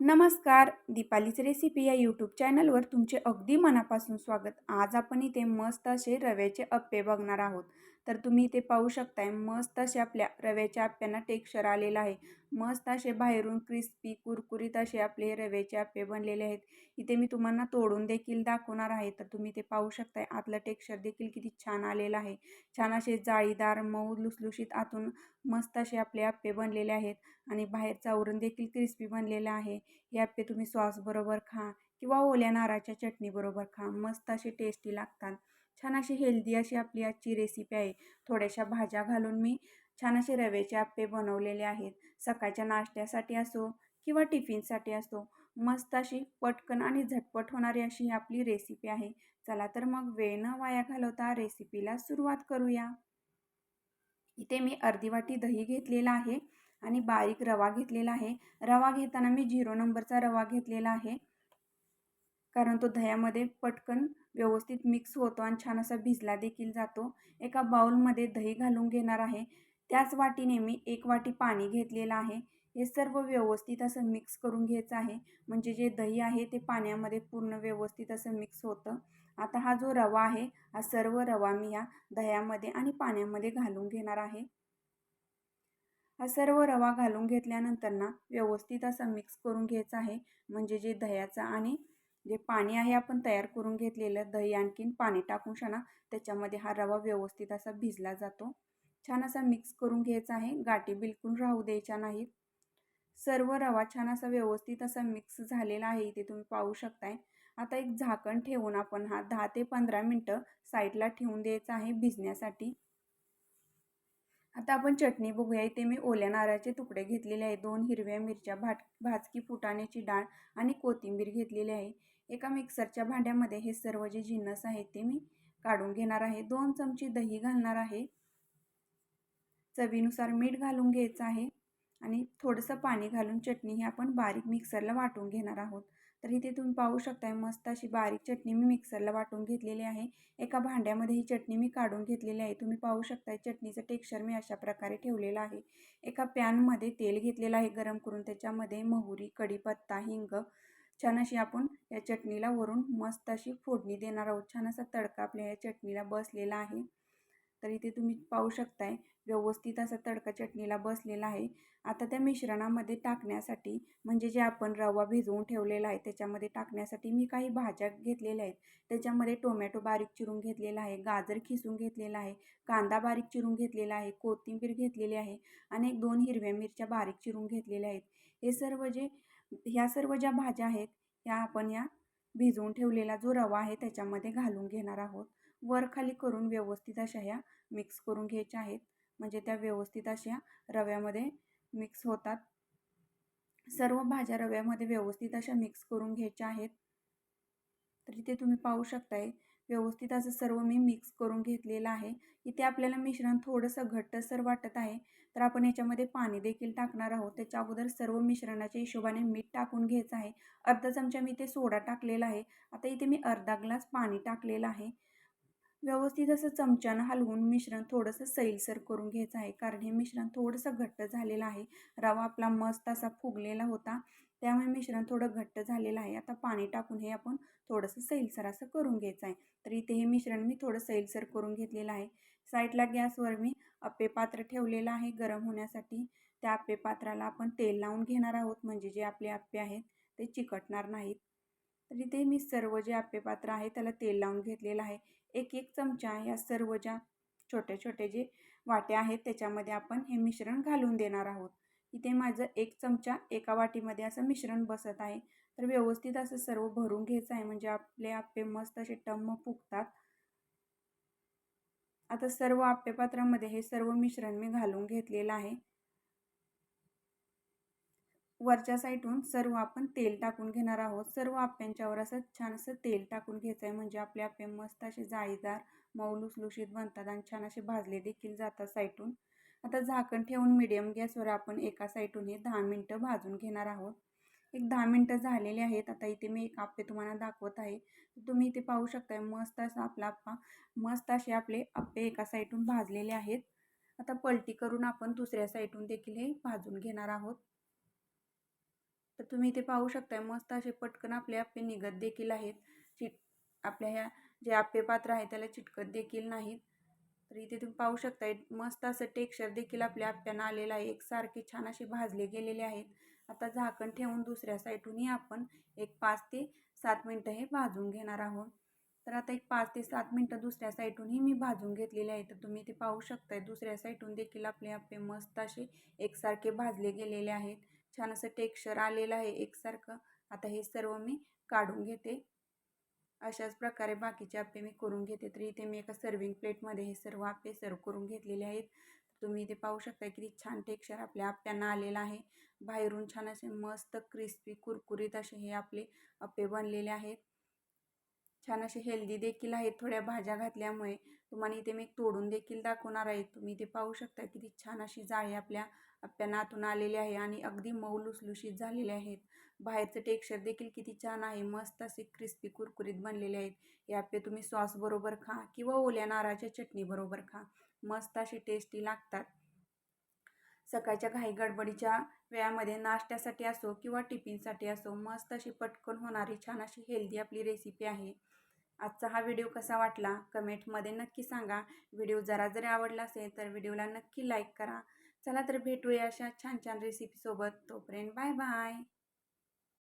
नमस्कार दीपालीच रेसिपी या यूट्यूब चॅनलवर तुमचे अगदी मनापासून स्वागत. आज आपण इथे मस्त असे रव्याचे अप्पे बघणार आहोत. तर तुम्ही इथे पाहू शकताय मस्त असे आपल्या रव्याच्या अप्प्यांना टेक्स्चर आलेलं आहे. मस्त असे बाहेरून क्रिस्पी कुरकुरीत असे आपले रव्याचे आप्पे बनलेले आहेत. इथे मी तुम्हाला तोडून देखील दाखवणार आहे. तर तुम्ही ते पाहू शकताय आतलं टेक्स्चर देखील किती छान आलेलं आहे. छान असे जाळीदार मऊ लुसलुशीत आतून मस्त असे आपले आप्पे बनलेले आहेत. आणि बाहेरचा आवरण देखील क्रिस्पी बनलेलं आहे. हे अप्पे तुम्ही सॉसबरोबर खा किंवा ओल्या नारळाच्या चटणीबरोबर खा. मस्त असे टेस्टी लागतात. छान अशी हेल्दी अशी आपली आजची रेसिपी आहे. थोड्याशा भाज्या घालून मी छान असे रव्याचे आप्पे बनवलेले आहेत. सकाळच्या नाश्त्यासाठी असो किंवा टिफिनसाठी असो मस्त अशी पटकन आणि झटपट होणारी अशी ही आपली रेसिपी आहे. चला तर मग वेळ न वाया घालवता रेसिपीला सुरुवात करूया. इथे मी अर्धी वाटी दही घेतलेला आहे आणि बारीक रवा घेतलेला आहे. रवा घेताना मी झिरो नंबरचा रवा घेतलेला आहे. कारण तो दह्यामध्ये पटकन व्यवस्थित मिक्स होतो आणि छान असा भिजला देखील जातो. एका बाउलमध्ये दही घालून घेणार आहे. त्याच वाटीने मी एक वाटी पाणी घेतलेलं आहे. हे सर्व व्यवस्थित असं मिक्स करून घ्यायचं आहे. म्हणजे जे दही आहे ते पाण्यामध्ये पूर्ण व्यवस्थित असं मिक्स होतं. आता हा जो रवा आहे हा सर्व रवा मी या दह्यामध्ये आणि पाण्यामध्ये घालून घेणार आहे. हा सर्व रवा घालून घेतल्यानंतर ना व्यवस्थित असा मिक्स करून घ्यायचा आहे. म्हणजे जे दह्याचा आणि जे पाणी आहे आपण तयार करून घेतलेलं दही आणखीन पाणी टाकून शाना त्याच्यामध्ये हा रवा व्यवस्थित असा भिजला जातो. छान असा मिक्स करून घ्यायचा आहे. गाठी बिलकुल राहू द्यायच्या नाहीत. सर्व रवा छान असा व्यवस्थित असा मिक्स झालेला आहे. इथे तुम्ही पाहू शकताय. आता एक झाकण ठेवून आपण हा दहा ते पंधरा मिनटं साईडला ठेवून द्यायचा आहे भिजण्यासाठी. आता आपण चटणी बघूया. इथे मी ओल्या नारळाचे तुकडे घेतलेले आहे. दोन हिरव्या मिरच्या भाट भाजकी फुटाण्याची डाळ आणि कोथिंबीर घेतलेली आहे. एका मिक्सरच्या भांड्यामध्ये हे सर्व जे जिन्नस आहेत ते मी काढून घेणार आहे. दोन चमचे दही घालणार आहे. चवीनुसार मीठ घालून घ्यायचं आहे आणि थोडंसं पाणी घालून चटणी ही आपण बारीक मिक्सरला वाटून घेणार आहोत. तर इथे तुम्ही पाहू शकताय मस्त अशी बारीक चटणी मी मिक्सरला वाटून घेतलेली आहे. एका भांड्यामध्ये ही चटणी मी काढून घेतलेली आहे. तुम्ही पाहू शकताय चटणीचं टेक्स्चर मी अशा प्रकारे ठेवलेलं आहे. एका पॅनमध्ये तेल घेतलेलं आहे गरम करून. त्याच्यामध्ये मोहरी कढीपत्ता हिंग छान अशी आपण या चटणीला वरून मस्त अशी फोडणी देणार आहोत. छान असा तडका आपल्या या चटणीला बसलेला आहे. तर इथे तुम्ही पाहू शकताय व्यवस्थित असा तडका चटणीला बसलेला आहे. आता त्या मिश्रणामध्ये टाकण्यासाठी म्हणजे जे आपण रवा भिजवून ठेवलेला आहे त्याच्यामध्ये टाकण्यासाठी मी काही भाज्या घेतलेल्या आहेत. त्याच्यामध्ये टोमॅटो बारीक चिरून घेतलेला आहे गाजर खिसून घेतलेला आहे कांदा बारीक चिरून घेतलेला आहे कोथिंबीर घेतलेली आहे आणि एक दोन हिरव्या मिरच्या बारीक चिरून घेतलेल्या आहेत. हे सर्व जे ह्या सर्व ज्या भाज्या आहेत ह्या आपण या भिजवून ठेवलेला जो रवा आहे त्याच्यामध्ये घालून घेणार आहोत. वर खाली करून व्यवस्थित अशा ह्या मिक्स करून घ्यायच्या आहेत. म्हणजे त्या व्यवस्थित अशा रव्यामध्ये मिक्स होतात. सर्व भाज्या रव्यामध्ये व्यवस्थित अशा मिक्स करून घ्यायच्या आहेत. तर इथे तुम्ही पाहू शकताय व्यवस्थित असं सर्व मी मिक्स करून घेतलेलं आहे. इथे आपल्याला मिश्रण थोडंसं घट्टसर वाटत आहे. तर आपण याच्यामध्ये पाणी देखील टाकणार आहोत. त्याच्या अगोदर सर्व मिश्रणाच्या हिशोबाने मीठ टाकून घ्यायचं आहे. अर्धा चमचा मी इथे सोडा टाकलेला आहे. आता इथे मी अर्धा ग्लास पाणी टाकलेलं आहे. व्यवस्थित असं चमच्यानं हलवून मिश्रण थोडंसं सैलसर करून घ्यायचं आहे. कारण हे मिश्रण थोडंसं घट्ट झालेलं आहे. रवा आपला मस्त असा फुगलेला होता. त्यामुळे मिश्रण थोडं घट्ट झालेलं आहे. आता पाणी टाकून हे आपण थोडंसं सैलसर असं करून घ्यायचं आहे. तर इथे हे मिश्रण मी थोडं सैलसर करून घेतलेलं आहे. साईडला गॅसवर मी अप्पे पात्र ठेवलेलं आहे गरम होण्यासाठी. त्या अप्पे पात्राला आपण तेल लावून घेणार आहोत. म्हणजे जे आपले आप्पे आहेत ते चिकटणार नाहीत. तर इथे मी सर्व जे आप्पे पात्र आहे त्याला तेल लावून घेतलेलं आहे. एक एक चमचा या सर्व ज्या छोटे छोटे जे वाटे आहेत त्याच्यामध्ये आपण हे मिश्रण घालून देणार आहोत. इथे माझं एक चमचा एका वाटीमध्ये असं मिश्रण बसत आहे. तर व्यवस्थित असं सर्व भरून घ्यायचं आहे. म्हणजे आपले आप्पे मस्त असे टम्म फुगतात. आता सर्व आप्पेपात्रामध्ये हे सर्व मिश्रण मी घालून घेतलेलं आहे. वरच्या साईडून सर्व आपण तेल टाकून घेणार आहोत. सर्व आप्यांच्यावर असं छान असं तेल टाकून घ्यायचं आहे. म्हणजे आपले आप्पे मस्त असे जाळीदार मऊ लुसलुशीत बनतात आणि छान असे भाजले देखील जातात साईटून आता झाकण ठेवून मिडियम गॅसवर आपण एका साईडून हे दहा मिनटं भाजून घेणार आहोत. एक दहा मिनटं झालेले आहेत. आता इथे मी एक आप्पे तुम्हाला दाखवत आहे. तुम्ही इथे पाहू शकताय मस्त असा आपला आप्पा मस्त असे आपले आप्पे एका साईडून भाजलेले आहेत. आता पलटी करून आपण दुसऱ्या साईडून देखील हे भाजून घेणार आहोत. तर तुम्ही इथे पाहू शकताय मस्त असे पटकन आपले आप्पे निघत देखील आहेत. चिट आपल्या ह्या जे आप्पे पात्र आहे त्याला चिटकत देखील नाहीत. तर इथे तुम्ही पाहू शकताय मस्त असं टेक्स्चर देखील आपल्या आप्प्यांना आलेलं आहे. एकसारखे छान असे भाजले गेलेले आहेत. आता झाकण ठेवून दुसऱ्या साईडूनही आपण एक पाच ते सात मिनटं हे भाजून घेणार आहोत. तर आता एक पाच ते सात मिनटं दुसऱ्या साईडूनही मी भाजून घेतलेले आहे तर तुम्ही ते पाहू शकताय दुसऱ्या साईडून देखील आपले आप्पे मस्त असे एकसारखे भाजले गेलेले आहेत. छान असं टेक्स्चर आलेलं आहे एकसारखं. आता हे सर्व मी काढून घेते. अशाच प्रकारे बाकीचे आप्पे मी करून घेते. तर इथे मी एका सर्विंग प्लेटमध्ये हे सर्व आप्पे सर्व करून घेतलेले आहेत. तुम्ही इथे पाहू शकता किती छान टेक्स्चर आपल्या आप्प्यांना आलेलं आहे. बाहेरून छान असे मस्त क्रिस्पी कुरकुरीत असे हे आपले आप्पे बनलेले आहेत. छान असे हेल्दी देखील आहेत थोड्या भाज्या घातल्यामुळे. तुम्हाला इथे मी तोडून देखील दाखवणार आहे. तुम्ही इथे पाहू शकता किती छान अशी जाळी आपल्या आप्प्यांना आलेली आहे आणि अगदी मऊ लुसलुशीत झालेले आहेत. बाहेरचं टेक्स्चर देखील किती छान आहे. मस्त असे क्रिस्पी कुरकुरीत बनलेले आहेत. हे आप्पे तुम्ही सॉसबरोबर खा किंवा ओल्या नारळाच्या चटणीबरोबर खा. मस्त असे टेस्टी लागतात. सकाळच्या घाई गडबडीच्या वेळामध्ये नाश्त्यासाठी असो किंवा टिफिनसाठी असो मस्त अशी पटकन होणारी छान अशी हेल्दी आपली रेसिपी आहे. आजचा हा व्हिडिओ कसा वाटला? कमेंटमध्ये नक्की सांगा. व्हिडिओ जरा जरी आवडला असेल तर व्हिडिओला नक्की लाईक करा. चला तर भेटूया अशा छान छान रेसिपीसोबत तोपर्यंत बाय बाय